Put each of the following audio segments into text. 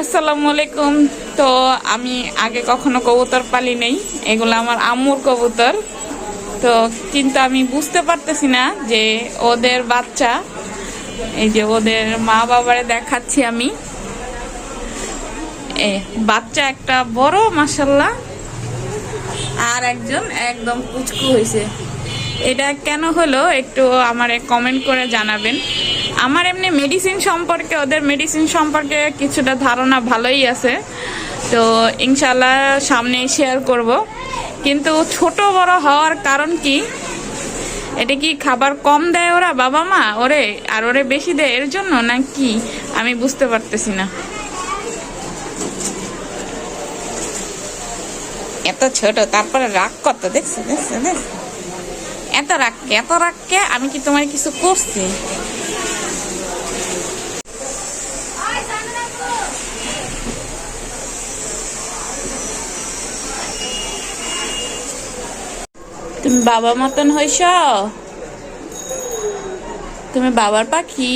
আসসালামু আলাইকুম। তো আমি আগে কখনো কবুতর পালি নেই। এগুলো আমার আম্মুর কবুতর। তো কিন্তু আমি বুঝতে পারতেছি না যে ওদের বাচ্চা, এই যে ওদের মা বাবারে দেখাচ্ছি আমি। এ, বাচ্চা একটা বড় মাসাল্লাহ আর একজন একদম কুচকু হয়েছে এটা কেন হলো একটু আমারে কমেন্ট করে জানাবেন। আমার এমনি মেডিসিন সম্পর্কে, ওদের মেডিসিন সম্পর্কে কিছুটা ধারণা ভালোই আছে। তো ইনশাল্লাহ সামনে শেয়ার করব। কিন্তু ছোট বড় হওয়ার কারণ কি? এটা কি খাবার কম দেয় ওরা বাবা মা ওরে? আর ওরে বেশি দেয় এর জন্য না কি আমি বুঝতে পারতেছি না। এত ছোট, তারপরে রাগ কত দেখছ দেখছ দেখছ? এত রাগকে এত রাগকে আমি কি তোমার কিছু করছি? তুমি বাবা মতন হইস তুমি বাবার পাখি?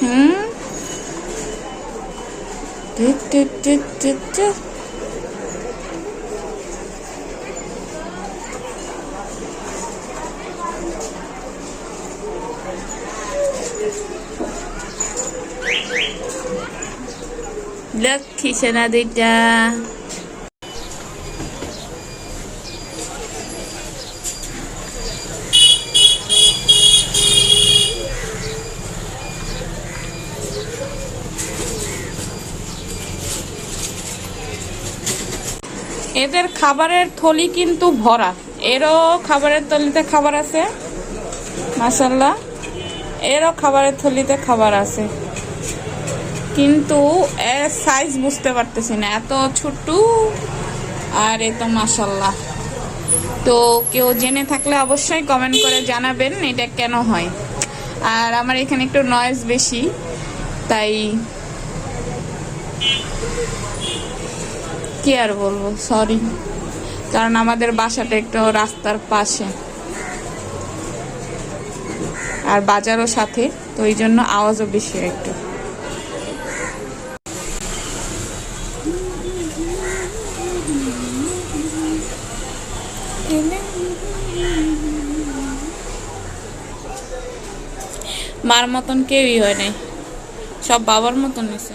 হুম? লক্ষ্মী সেনা দুইটা। এদের খাবারের থলি কিন্তু ভরা। এরও খাবারের থলিতে খাবার আছে। মাসাল্লাহ এরও খাবারের থলিতে খাবার আছে। কিন্তু এর সাইজ বুঝতে পারতেছি না। এত ছোট আর এ তো মাসাল্লাহ তো কেউ জেনে থাকলে অবশ্যই কমেন্ট করে জানাবেন এটা কেন হয়। আর আমার এখানে একটু নয়েজ বেশি, তাই কি আর বলব সরি কারণ আমাদের বাসাটা একটু রাস্তার পাশে। আর বাজারও সাথে, তো এই জন্য আওয়াজও বেশি একটু। মার মতন কেউই হয় নাই। সব বাবার মতন হয়েছে।